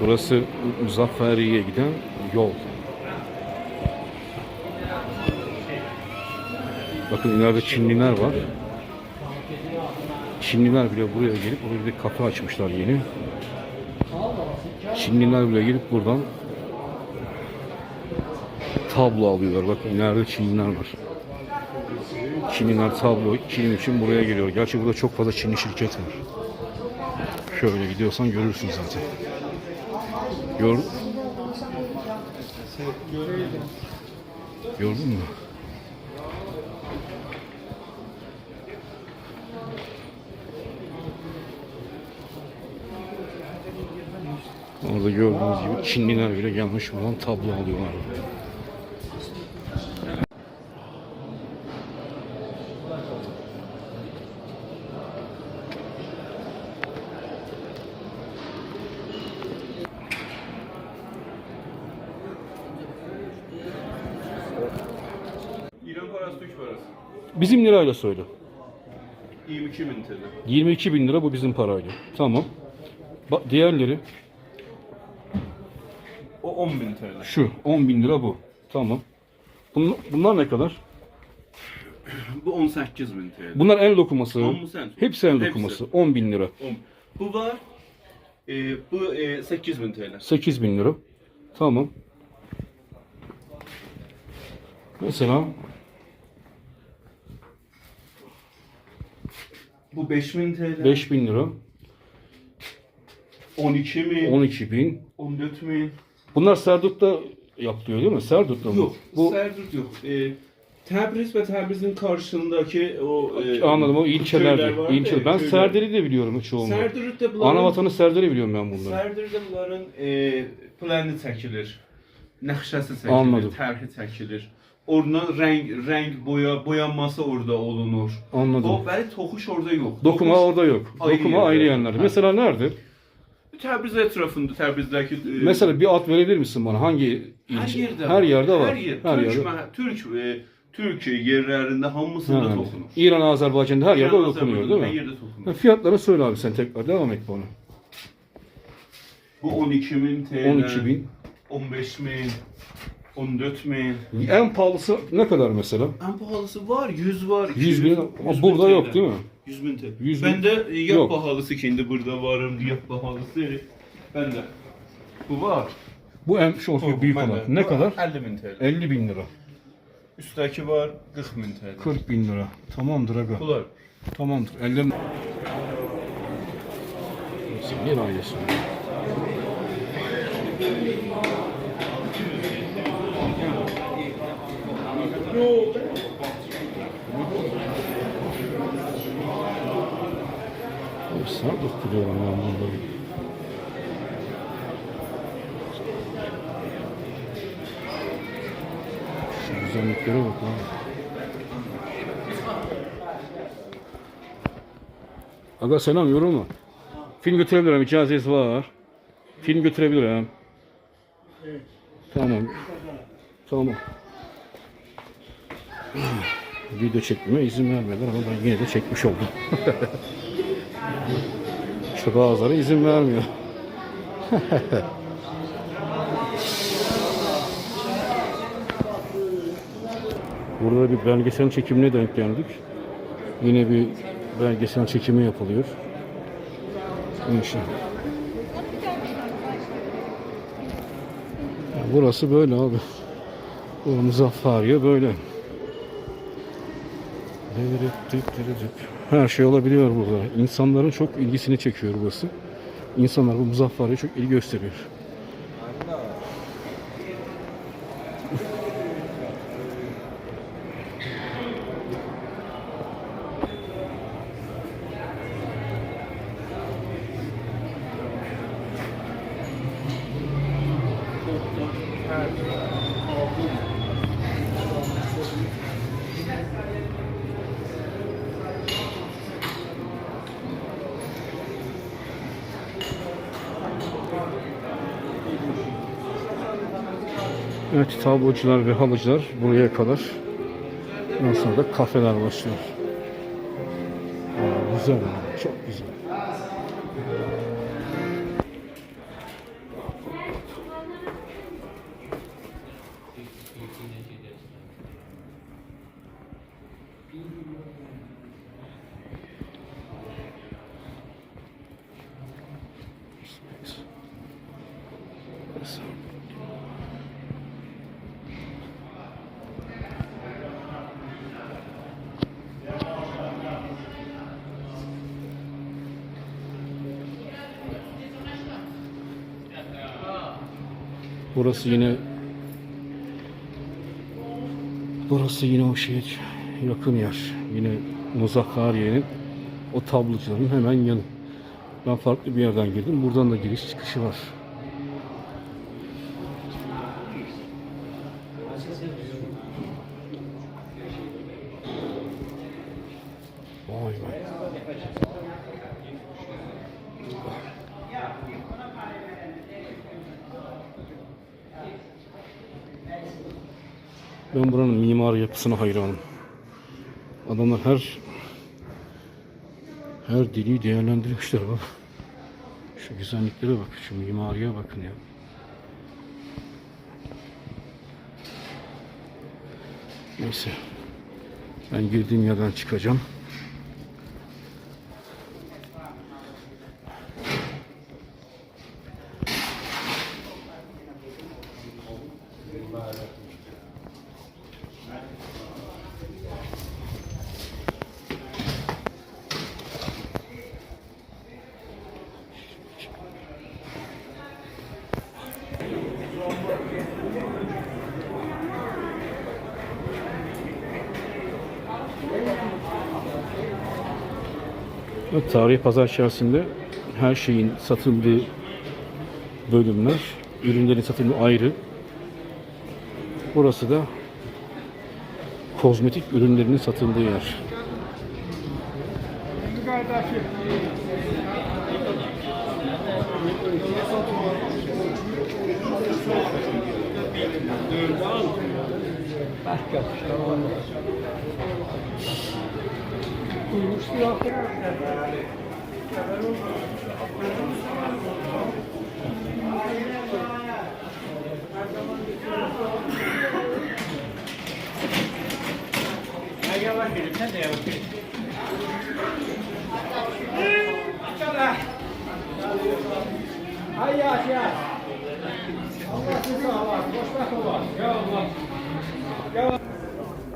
Burası Muzafferiye'ye giden yol. Bakın ileride Çinliler var. Çinliler bile buraya gelip oraya bir kafe açmışlar yeni. Çinliler bile gelip buradan tablo alıyorlar. Bakın ileride Çinliler var. Çinliler tablo Çin için buraya geliyor. Gerçi burada çok fazla Çinli şirket var. Şöyle gidiyorsan görürsün zaten. Gör... Gördün mü? Orada gördüğünüz gibi Çinliler bile gelmiş buradan tablo alıyorlar. İran parası, Türk parası. Bizim lirayla söyle. 22 bin TL. 22 bin lira bu bizim parayla. Tamam. Bak diğerleri O 10 bin TL. şu 10 bin lira bu. Tamam. Bunlar, bunlar ne kadar? Bu 18 bin TL. Bunlar el dokuması. On sen? Hepsi el Hepsi. dokuması. 10 bin lira. 10. Bu var. E, bu e, 8 bin TL. 8 bin lira. Tamam. Mesela Bu 5 bin TL. 5 bin lira. 12 bin. 12 bin. 14 bin. Bunlar Serdut'ta yapılıyor değil mi? Serdut'ta mı? Yok. Bu Serdut yok. E, Təbriz ve Təbriz'in karşısındaki o e, anladım o köyler ilçeler. var İlçe. ya, Ben köyler. De biliyorum çoğunu. Serdur'da bunların Ana vatanı Serder'i biliyorum ben bunları. Sərdirdə bunların e, planı çəkilir. Nəqşəsi çəkilir, Anladım. tərhi çəkilir. Oradan rəng, rəng boya, boyanması orada olunur. Anladım. O bəli toxuş orada yox. Dokuma Toxuş orada yok. ayrı Dokuma yerde. ayrı. Ha. Mesela nerede? Təbriz ətrafında, Təbrizdəki e, Mesela bir ad verebilir misin bana? Hangi hər ilçe? yerdə Her yerde var. Hər yer. Her Türk, yerde. mə- Türk e, Türk yerlərində hamısında Ha. toxunur. İran, Azerbaycan'da her yerde dokunuyor değil Azərbaycanda mi? Toxunur. Ha, Fiyatlarını söyle abi sen tekrar devam et bana. Bu 12 bin TL. 12 bin. 15 bin. 14 bin. En pahalısı ne kadar mesela? En pahalısı var, 100 var. 100 bin 200, ama 100 bin burada yok değil mi? 100 bin TL. 100 bin- Ben de e, yap Yok. pahalısı kendi burada varım, yap pahalısı. Ben de. Bu var. Bu en şu büyük Ben olan. de. Ne Bu kadar? 50 bin TL. 50 bin lira. Üstteki var 40 bin TL. 40 bin lira. Tamamdır aga. Bunlar. Tamamdır. Ellerin... Zengin ailesi. Sardık biliyorum ben bunları. Şu güzelliklere bak abi. Aga selam yorulma. Film götürebilirim icazesi var. Film götürebilirim. Tamam. Tamam. Video çekmeme izin vermediler ama ben yine de çekmiş oldum. işte bazıları izin vermiyor. Burada bir belgesel çekimine denk geldik. Yine bir belgesel çekimi yapılıyor. İnşallah. Burası böyle abi. Bu Muzaffariye böyle. Her şey olabiliyor burada. İnsanların çok ilgisini çekiyor burası. İnsanlar bu Muzaffariye çok ilgi gösteriyor. Evet tablocular ve halıcılar buraya kadar. Ondan sonra da kafeler başlıyor. Aa, güzel çok güzel. Burası yine Burası yine o şeye yakın yer. Yine Muzakkariye'nin o tablocuların hemen yanı. Ben farklı bir yerden girdim. Buradan da giriş çıkışı var. Ben buranın mimari yapısına hayranım. Adamlar her her deliği değerlendirmişler bak. Şu güzelliklere bak, şu mimariye bakın ya. Neyse. Ben girdiğim yerden çıkacağım. Tarihi pazar içerisinde her şeyin satıldığı bölümler, ürünlerin satıldığı ayrı. Burası da kozmetik ürünlerinin satıldığı yer.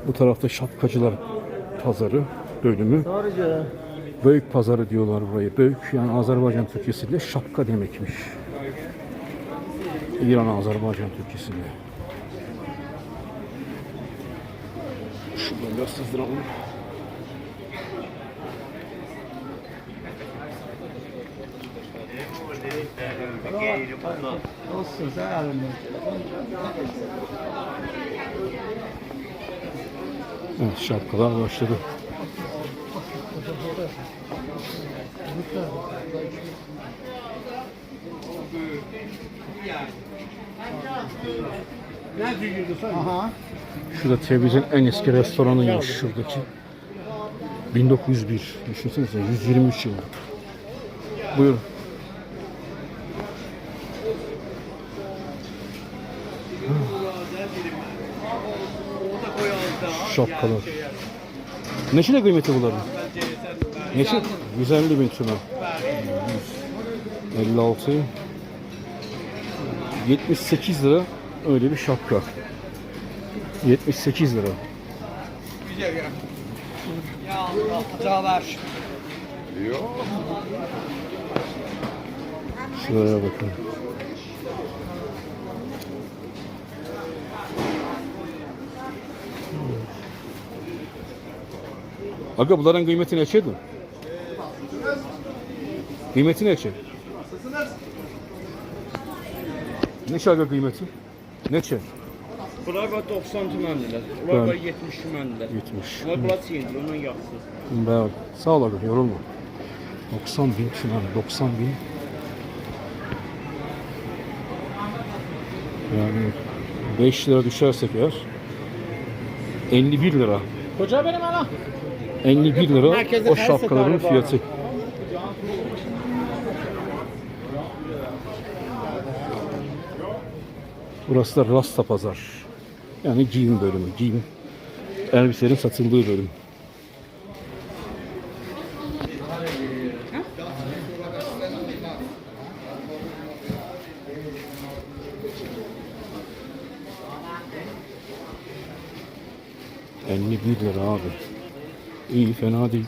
Bu tarafta şapkacılar pazarı bölümü. Büyük pazarı diyorlar burayı. Büyük yani Azerbaycan Türkçesiyle şapka demekmiş. İran Azerbaycan Türkçesiyle. Şuradan biraz sızdıralım. Olsun olun. Evet şapkalar başladı. Aha. Şurada Tebriz'in en eski restoranıymış şuradaki. 1901. Düşünsenize 123 yıl. Buyurun. Şapkalar. Neçə də qiyməti bunların? Neçə? 150 bin tümən. 56 78 lira öyle bir şapka. 78 lira. Ya Allah, cavar. Şuraya bakın. Aga bunların kıymeti neçeydi? Kıymeti neçe? Neçe aga kıymeti? Neçe? Bunlar var 90 tüməndirlər. Bəli. Var 70 tüməndirlər. 70. Bunlar bunlar çiğdir, ondan yaxşıdır. Ben, sağ ol aga yorulma. 90 bin şunan 90 bin. Yani 5 lira düşersek eğer 51 lira. Koca benim ana. 51 lira Herkese o şapkaların fiyatı. Burası da Rasta Pazar. Yani giyim bölümü, giyim elbiselerin satıldığı bölüm. Elli bir lira abi. İyi fena değil.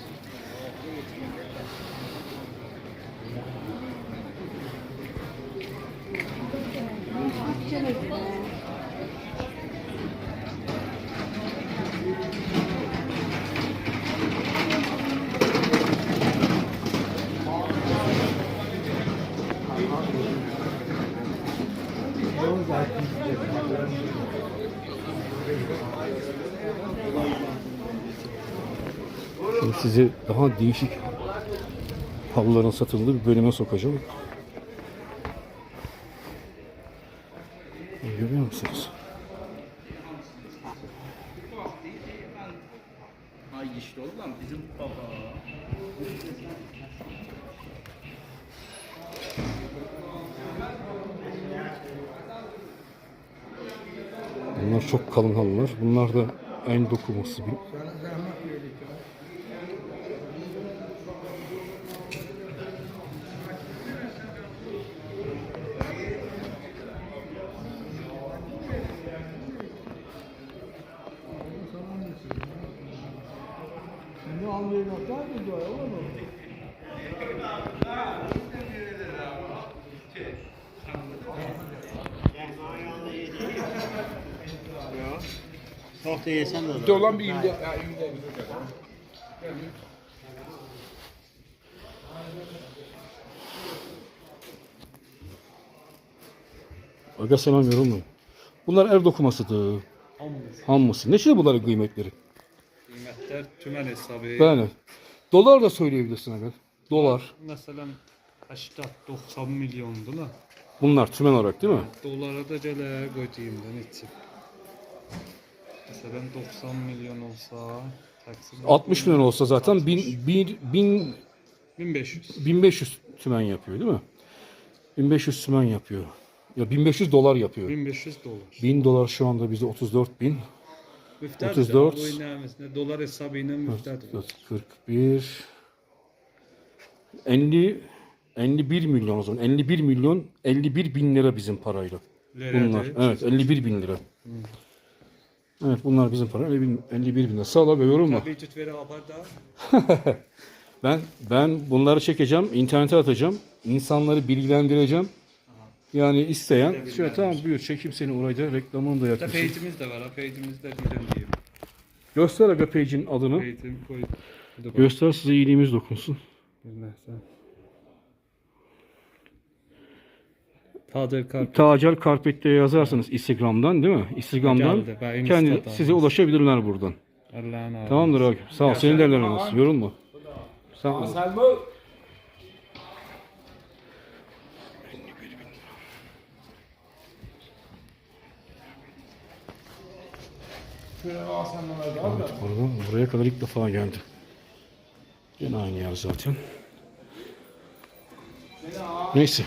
Şimdi sizi daha değişik halıların satıldığı bir bölüme sokacağım. Görüyor musunuz? Ay işte oğlum bizim baba. Bunlar çok kalın halılar. Bunlar da en dokuması bir. Ne anlayacaklar oğlum? Tahtaya yesen de. Dolan bir inde. Aga selam yorulmayın. Bunlar ev dokumasıdır. Hamması. Ne şey bunların kıymetleri? Qiymətlər tümən hesabı. Yani. Dolar da söyleyebilirsin aga. Dolar. Məsələn 80-90 milyondur la. Bunlar tümen olarak değil mi? Dolara da gələ qoyayım da Məsələn 90 milyon olsa təqsim 60 milyon olsa zaten 1000 bin, bin, 1500. 1500 tümen yapıyor değil mi? 1500 tümen yapıyor. Ya 1500 dolar yapıyor. 1500 dolar. 1000 dolar şu anda bizde 34 bin. Müftədir. 34. Bu nəməsinə dolar hesabı ilə müftədir. 41 50 51 milyon o zaman. 51 milyon 51 bin lira bizim parayla. Bunlar. Evet 51 bin lira. Evet bunlar bizim para 51 bin- 51 bin lira. Sağ ol abi yorum var. Tabii. Ben ben bunları çekeceğim, internete atacağım. insanları bilgilendireceğim. Yani isteyen şöyle tamam buyur çekeyim seni orayda reklamını da yapayım. peycimiz də var. Peycimizdə deyirəm deyim. Göster aga page'in adını. Də bax, Göster size iyiliğimiz dokunsun. bir nəsə. Tadır kar. Tacer Karpet'te yazarsanız Instagram'dan değil mi? Instagram'dan kendi size ulaşabilirler buradan. Allah'ın. Tamamdır abi. Sağ ol. Senin de ellerine olsun. Yorulma. Sağ ol. Evet, buradan buraya kadar ilk defa geldi. Yine aynı yer zaten. Neyse.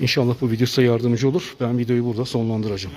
İnşallah bu video size yardımcı olur. Ben videoyu burada sonlandıracağım.